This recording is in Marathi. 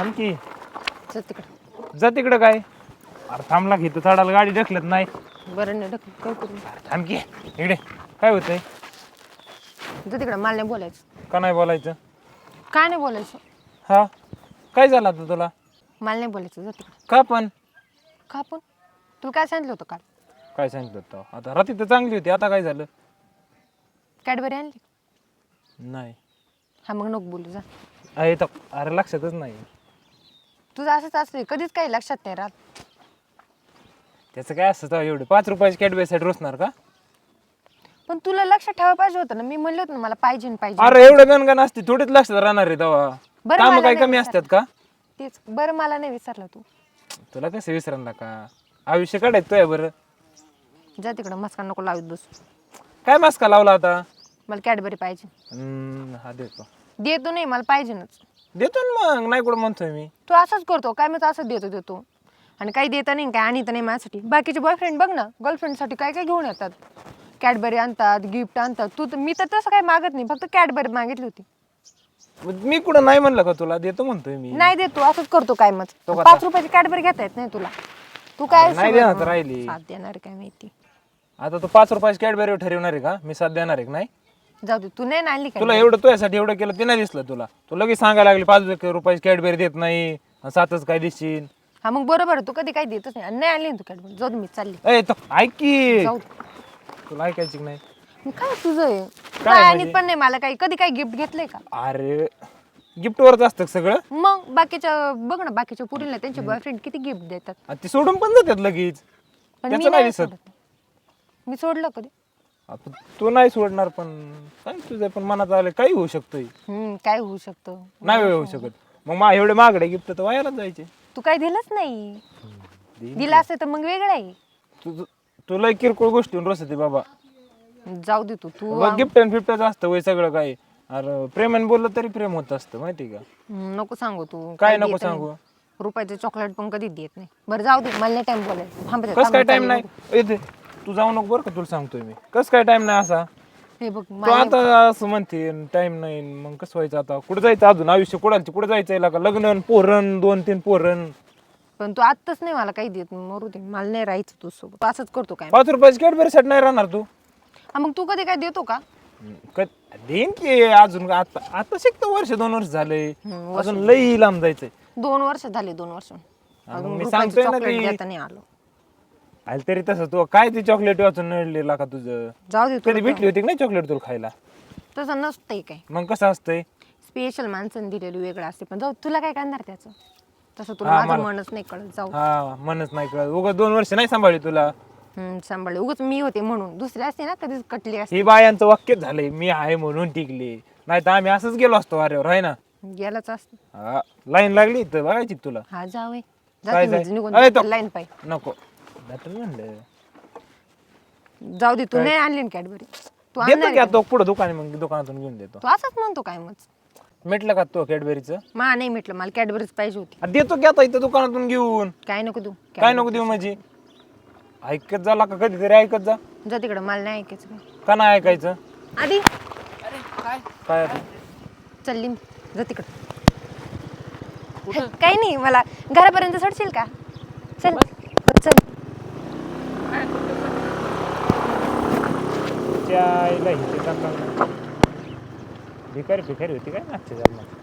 थांब की. चल तिकडं. जा तिकडं काय? अरे थांबला घेतो चढायला गाडी ढकलत नाही. बरं नाही ढकल काय करू? अरे थांब की. इकडे काय होतंय? जा तिकडं मला नाही बोलायचं. का नाही बोलायचं? काय नाही बोलायचं? हा? काय झालं आता तुला? मला नाही बोलायचं जा तिकडं. का पण? का पण? तुला काय सांगितलं होतं काल? काय सांगितलं होतं? आता रात्री तर चांगली होती आता काय झालं? कॅडबरी आणली? नाही. हा मग नको बोलू जा. अरे तर अरे लक्षातच नाही. तुझं असंच असते कधीच काही लक्षात नाही राहत. त्याचं काय असतं तेव्हा एवढे? पाच रुपयाची कॅडबेसाठी रोसणार का? पण तुला लक्षात ठेवायला पाहिजे होतं ना. मी म्हणलं होतं ना मला पाहिजे न पाहिजे. अरे एवढं गणगण असते थोडीच लक्षात राहणार आहे तेव्हा. बरं, काम मला नाही कमी असतात का? तेच बरं मला नाही विसरलं तू. तुला कसं विसरणार का आयुष्य काढायचं तुया बरं. जा तिकडं मस्का नको लावत बस. काय मास्का लावला आता मला कॅडबरी पाहिजे. हम्म, हा देतो. देतो नाही मला पाहिजेनच. देतो ना मग नाही कुठं म्हणतोय मी. तू असंच करतो काय मी तर असंच देतो देतो. आणि काही देता नाही काय आणि नाही माझ्यासाठी. बाकीचे बॉयफ्रेंड बघ ना गर्लफ्रेंडसाठी काय काय घेऊन येतात. कॅडबरी आणतात गिफ्ट आणतात. तू तर मी तर तसं काही मागत नाही फक्त कॅडबरी मागितली होती. मग मी कुठं नाही म्हणलं का तुला? देतो म्हणतोय मी. नाही देतो असंच करतो काय मग. तो? पाच रुपयाची कॅडबरी घेता येत नाही तुला. तू काय नाही देणार तर राहिली. साथ देणार काय माहिती. आता तू पाच रुपयाची कॅडबरी ठरवणार आहे का? मी साथ देणार आहे का? नाही? जाऊ दे तू नाही ना आणली काय तुला एवढं तुझ्यासाठी एवढं केलं ते नाही दिसलं तुला. तू लगेच सांगायला लागली पाच रुपयाची कॅडबरी देत नाही आणि सातच काय देशील? हा मग बरोबर आहे, तू कधी काही देतच नाही. आणि नाही आणली ना तू कॅडबरी जाऊ दे मी चालली. ए तो ऐक की. जाऊ दे. तुला ऐकायची की नाही? मग काय तुझं आहे? काय म्हणजे? आणत पण नाही मला काही. कधी काही गिफ्ट घेतलंय का? अरे गिफ्ट वरच असतं सगळं? मग बाकीच्या बघ ना बाकीच्या पुरीला त्यांचे बॉयफ्रेंड किती गिफ्ट देतात. आणि ते सोडून पण जातात लगेच. पण मी त्याचं नाही नाही दिसत. सोडत. मी सोडलं कधी? आता तू नाही सोडणार पण काय तुझं पण मनात आलं काही होऊ शकतंय. हम्म काय होऊ शकतं? नाही होऊ शकत. मग मा एवढे मागडे गिफ्ट तर वायालाच जायचे. तू काय दिलंच नाही. दिलं असतं तर मग वेगळं आहे. तू तुला किरकोळ गोष्टी रसते बाबा. जाऊ दे तू तू गिफ्ट आणि फिफ्टच असतं वय सगळं काही अरे प्रेमाने बोललं तरी प्रेम होत असतं माहिती का? हम्म, नको सांगू तू. काय नको देत नाही. सांगू? रुपयाचे चॉकलेट पण कधी देत नाही. बरं जाऊ दे मला नाही टाइम बोलायचं. थांब रे, कस थांब काय टाइम नाही? येते. तू जाऊ नको बरं का तुला सांगतोय मी. कस काय टाइम नाही असा. हे बघ तू मला आता असं म्हणते टाइम नाही मग कसं व्हायचं आता? कुठे जायचं अजून? आयुष्य कुणाची कुठे जायचं का? लग्न आणि पोरण दोन तीन पोरण पण तू आत्ताच नाही मला काही देत मरू दे. मला नाही राहायचं तू सोबत असंच करतो काय? पाच रुपयाची कॅडबरी साठी नाही राहणार तू. हा, मग तू कधी काय देतो का? क- देईन की अजून आता आता शिकतो वर्ष दोन वर्ष झाले. हम्म, अजून लई लांब जायचंय. दोन वर्ष झाले दोन वर्ष. अजून मी रुपयाचे सांगतोय ना चॉकलेट की- देता नाही आलो. आलं तरी तसं तू काय ती चॉकलेट वाचून नडलेला का तुझं? जाऊ दे कधी तुला भेटली होती की नाही चॉकलेट तुला खायला? तसं नसतंय काय. मग कसं असतंय? स्पेशल माणसाने दिलेली वेगळं असते पण जाऊ तुला काय करणार त्याचं? तसं तुला हा, माझं मला- मनच नाही कळत जाऊ हा मनच नाही कळत. उगा दोन वर्ष नाही सांभाळली तुला? हम्म, सांभाळले. उगाच मी होते म्हणून. दुसरी असते ना कधीच कटली असते. ही बायांचं वाक्यच झालंय मी आहे म्हणून टिकले. नाही तर आम्ही असंच गेलो असतो वाऱ्यावर आहे ना? गेलाच असत. लाईन लागली तर बघायची तुला? हा जावे काय जाते जाय? निघून अरे तो- लाईन पाय. नको. म्हणलं जाऊ दे तू नाही आणली कॅडबरी तू देतो आणणार की आहे. आता पुढे दुकान मग दुकानातून घेऊन देतो? तू असंच म्हणतो काय मग? मिटलं का तो कॅडबेरीचं मा नाही म्हटलं मला कॅडबरीच पाहिजे होती. आ, देतो की आता इथं दुकानातून घेऊन. काय नको तू काय नको देऊ माझी? ऐकत झाला का कधीतरी ऐकत जा. जा तिकडं मला नाही ऐकायचं काय. का नाही ऐकायचं? आधी. काय? आता? चालली मी. जा तिकडं. काही नाही मला घरापर्यंत सोडशील का? चल. चल. त्या आईला हिचे चालला भिकारी भिकारी होती काय मागच्या जन्मात